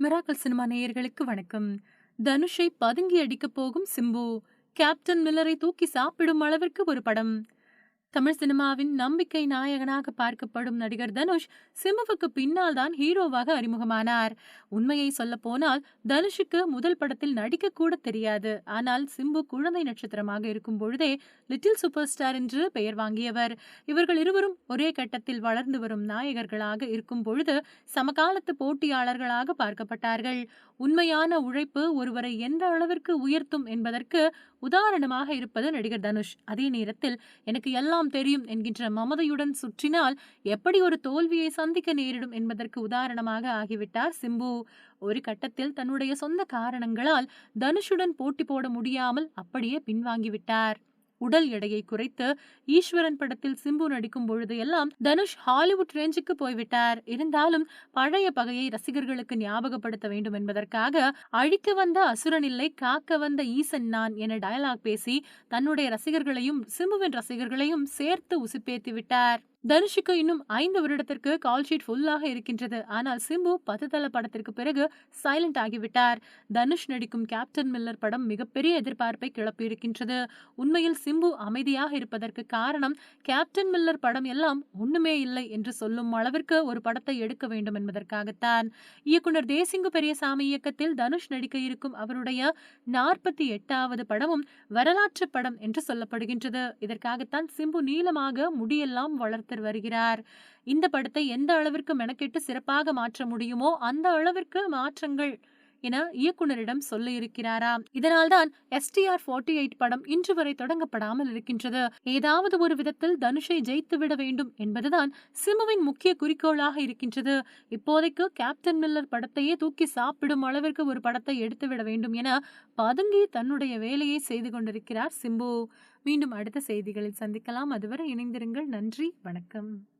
Miracle cinema நேயர்களுக்கு வணக்கம். தனுஷை பதுங்கி அடிக்கப் போகும் சிம்பு கேப்டன் மில்லரை தூக்கி சாப்பிடும் அளவிற்கு ஒரு படம். தமிழ் சினிமாவின் நம்பிக்கை நாயகனாக பார்க்கப்படும் நடிகர் தனுஷ் சிம்புவுக்கு பின்னால் தான் ஹீரோவாக அறிமுகமானார். உண்மையை சொல்ல போனால் தனுஷுக்கு முதல் படத்தில் நடிக்க கூட தெரியாது. ஆனால் சிம்பு குழந்தை நட்சத்திரமாக இருக்கும் பொழுதே லிட்டில் சூப்பர் ஸ்டார் என்று பெயர் வாங்கியவர். இவர்கள் இருவரும் ஒரே கட்டத்தில் வளர்ந்து வரும் நாயகர்களாக இருக்கும் பொழுது சமகாலத்து போட்டியாளர்களாக பார்க்கப்பட்டார்கள். உண்மையான உழைப்பு ஒருவரை எந்த அளவிற்கு உயர்த்தும் என்பதற்கு உதாரணமாக இருப்பது நடிகர் தனுஷ். அதே நேரத்தில் எனக்கு எல்லாம் தெரியும் என்கின்ற மமதையுடன் சுற்றினால் எப்படி ஒரு தோல்வியை சந்திக்க நேரிடும் என்பதற்கு உதாரணமாக ஆகிவிட்டார் சிம்பு. ஒரு கட்டத்தில் தன்னுடைய சொந்த காரணங்களால் தனுஷுடன் போட்டி போட முடியாமல் அப்படியே பின்வாங்கிவிட்டார். உடல் எடையை குறைத்து ஈஸ்வரன் படத்தில் சிம்பு நடிக்கும் பொழுது எல்லாம் தனுஷ் ஹாலிவுட் ரேஞ்சுக்கு போய்விட்டார். இருந்தாலும் பழைய பகையை ரசிகர்களுக்கு ஞாபகப்படுத்த வேண்டும் என்பதற்காக அழிக்க வந்த அசுரன் இல்லை காக்க வந்த ஈசன் நான் என டயலாக் பேசி தன்னுடைய ரசிகர்களையும் சிம்புவின் ரசிகர்களையும் சேர்த்து உசுப்பேத்தி விட்டார். தனுஷுக்கு இன்னும் ஐந்து வருடத்திற்கு கால் ஷீட் ஃபுல்லாக இருக்கின்றது. ஆனால் சிம்பு பத்துதள படத்திற்கு பிறகு சைலண்ட் ஆகிவிட்டார். தனுஷ் நடிக்கும் கேப்டன் மில்லர் படம் மிகப்பெரிய எதிர்பார்ப்பை கிளப்பியிருக்கின்றது உண்மையில் சிம்பு அமைதியாக இருப்பதற்கு காரணம் கேப்டன் மில்லர் படம் எல்லாம் ஒண்ணுமே இல்லை என்று சொல்லும் அளவிற்கு ஒரு படத்தை எடுக்க வேண்டும் என்பதற்காகத்தான். இயக்குனர் தேசிங்கு பெரியசாமி இயக்கத்தில் தனுஷ் நடிக்க இருக்கும் அவருடைய நாற்பத்தி எட்டாவது படமும் வரலாற்று படம் என்று சொல்லப்படுகின்றது. இதற்காகத்தான் சிம்பு நீளமாக முடியெல்லாம் வளர்த்து வருகிறார். இந்த படத்தை எந்த அளவிற்கு மெனக்கெட்டு சிறப்பாக மாற்ற முடியுமோ அந்த அளவிற்கு மாற்றங்கள் என இயக்குனரிடம் சொல்ல இருக்கிறாராம். இதனால்தான் எஸ்டிஆர் ஃபார்ட்டி எயிட் படம் இன்று வரை தொடங்கப்படாமல் இருக்கின்றது. ஏதாவது ஒரு விதத்தில் தனுஷை ஜெயித்து விட வேண்டும் என்பதுதான் சிம்புவின் முக்கிய குறிக்கோளாக இருக்கின்றது. இப்போதைக்கு கேப்டன் மில்லர் படத்தையே தூக்கி சாப்பிடும் அளவிற்கு ஒரு படத்தை எடுத்துவிட வேண்டும் என பதுங்கி தன்னுடைய வேலையை செய்து கொண்டிருக்கிறார் சிம்பு. மீண்டும் அடுத்த செய்திகளில் சந்திக்கலாம். அதுவரை இணைந்திருங்கள். நன்றி. வணக்கம்.